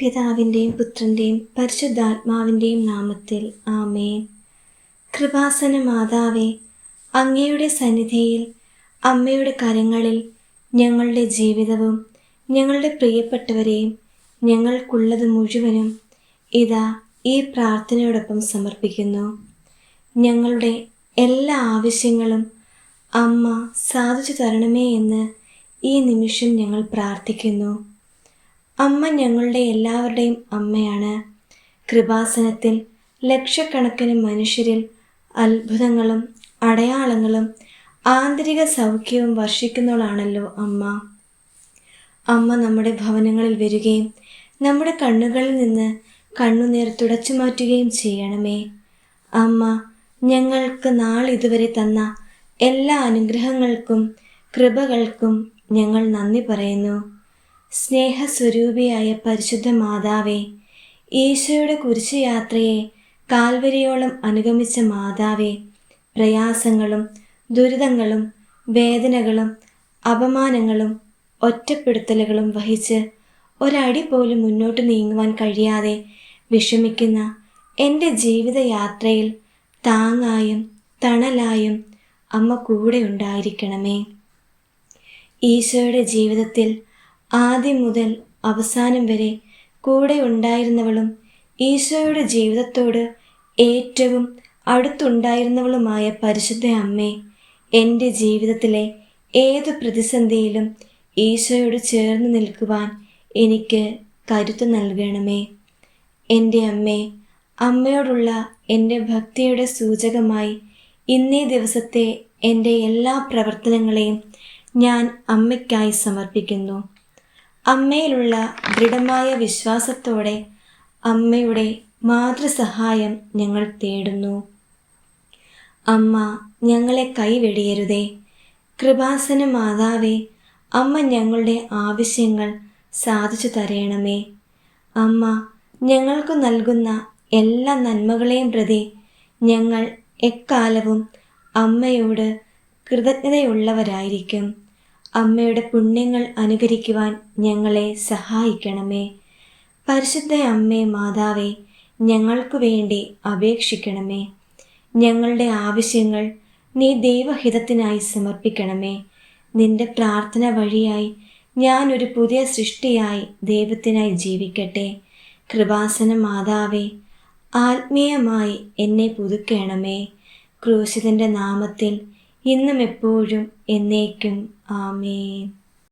പിതാവിന്റെയും പുത്രന്റെയും പരിശുദ്ധാത്മാവിന്റെയും നാമത്തിൽ ആമേൻ. കൃപാസന മാതാവേ അങ്ങയുടെ സന്നിധിയിൽ അമ്മയുടെ കരങ്ങളിൽ ഞങ്ങളുടെ ജീവിതവും ഞങ്ങളുടെ പ്രിയപ്പെട്ടവരെയും ഞങ്ങൾക്കുള്ളത് മുഴുവനും ഇതാ ഈ പ്രാർത്ഥനയോടൊപ്പം സമർപ്പിക്കുന്നു. ഞങ്ങളുടെ എല്ലാ ആവശ്യങ്ങളും അമ്മ സാധിച്ചു തരണമേ എന്ന് ഈ നിമിഷം ഞങ്ങൾ പ്രാർത്ഥിക്കുന്നു. അമ്മ ഞങ്ങളുടെ എല്ലാവരുടെയും അമ്മയാണ്. കൃപാസനത്തിൽ ലക്ഷക്കണക്കിന് മനുഷ്യരിൽ അത്ഭുതങ്ങളും അടയാളങ്ങളും ആന്തരിക സൗഖ്യവും വർഷിക്കുന്നവളാണല്ലോ അമ്മ. അമ്മ നമ്മുടെ ഭവനങ്ങളിൽ വരികയും നമ്മുടെ കണ്ണുകളിൽ നിന്ന് കണ്ണുനീർ തുടച്ചു മാറ്റുകയും ചെയ്യണമേ. അമ്മ ഞങ്ങൾക്ക് നാളിതുവരെ തന്ന എല്ലാ അനുഗ്രഹങ്ങൾക്കും കൃപകൾക്കും ഞങ്ങൾ നന്ദി പറയുന്നു. സ്നേഹസ്വരൂപിയായ പരിശുദ്ധ മാതാവേ ഈശോയുടെ കുരിശു യാത്രയെ കാൽവരിയോളം അനുഗമിച്ച മാതാവേ പ്രയാസങ്ങളും ദുരിതങ്ങളും വേദനകളും അപമാനങ്ങളും ഒറ്റപ്പെടുത്തലുകളും വഹിച്ച് ഒരടി പോലും മുന്നോട്ട് നീങ്ങുവാൻ കഴിയാതെ വിഷമിക്കുന്ന എന്റെ ജീവിതയാത്രയിൽ താങ്ങായും തണലായും അമ്മ കൂടെ ഉണ്ടായിരിക്കണമേ. ഈശോയുടെ ജീവിതത്തിൽ ആദ്യം മുതൽ അവസാനം വരെ കൂടെ ഉണ്ടായിരുന്നവളും ഈശോയുടെ ജീവിതത്തോട് ഏറ്റവും അടുത്തുണ്ടായിരുന്നവളുമായ പരിശുദ്ധ അമ്മേ എന്റെ ജീവിതത്തിലെ ഏത് പ്രതിസന്ധിയിലും ഈശോയോട് ചേർന്ന് നിൽക്കുവാൻ എനിക്ക് കരുത്തു നൽകണമേ. എന്റെ അമ്മേ അമ്മയോടുള്ള എന്റെ ഭക്തിയുടെ സൂചകമായി ഇന്നേ ദിവസത്തെ എന്റെ എല്ലാ പ്രവർത്തനങ്ങളെയും ഞാൻ അമ്മയ്ക്കായി സമർപ്പിക്കുന്നു. അമ്മയിലുള്ള ദൃഢമായ വിശ്വാസത്തോടെ അമ്മയുടെ മാതൃസഹായം ഞങ്ങൾ തേടുന്നു. അമ്മ ഞങ്ങളെ കൈവെടിയരുതേ. കൃപാസന മാതാവേ അമ്മ ഞങ്ങളുടെ ആവശ്യങ്ങൾ സാധിച്ചു തരയണമേ അമ്മ ഞങ്ങൾക്ക് നൽകുന്ന എല്ലാ നന്മകളെയും പ്രതി ഞങ്ങൾ എക്കാലവും അമ്മയോട് കൃതജ്ഞതയുള്ളവരായിരിക്കും. അമ്മയുടെ പുണ്യങ്ങൾ അനുകരിക്കുവാൻ ഞങ്ങളെ സഹായിക്കണമേ. പരിശുദ്ധ അമ്മേ മാതാവേ ഞങ്ങൾക്ക് വേണ്ടി അപേക്ഷിക്കണമേ. ഞങ്ങളുടെ ആവശ്യങ്ങൾ നീ ദൈവഹിതത്തിനായി സമർപ്പിക്കണമേ. നിന്റെ പ്രാർത്ഥന വഴിയായി ഞാനൊരു പുതിയ സൃഷ്ടിയായി ദൈവത്തിനായി ജീവിക്കട്ടെ. കൃപാസന മാതാവേ ആത്മീയമായി എന്നെ പുതുക്കണമേ. ക്രൂശിതന്റെ നാമത്തിൽ ഇന്നും എപ്പോഴും എന്നേക്കും. ആമേൻ.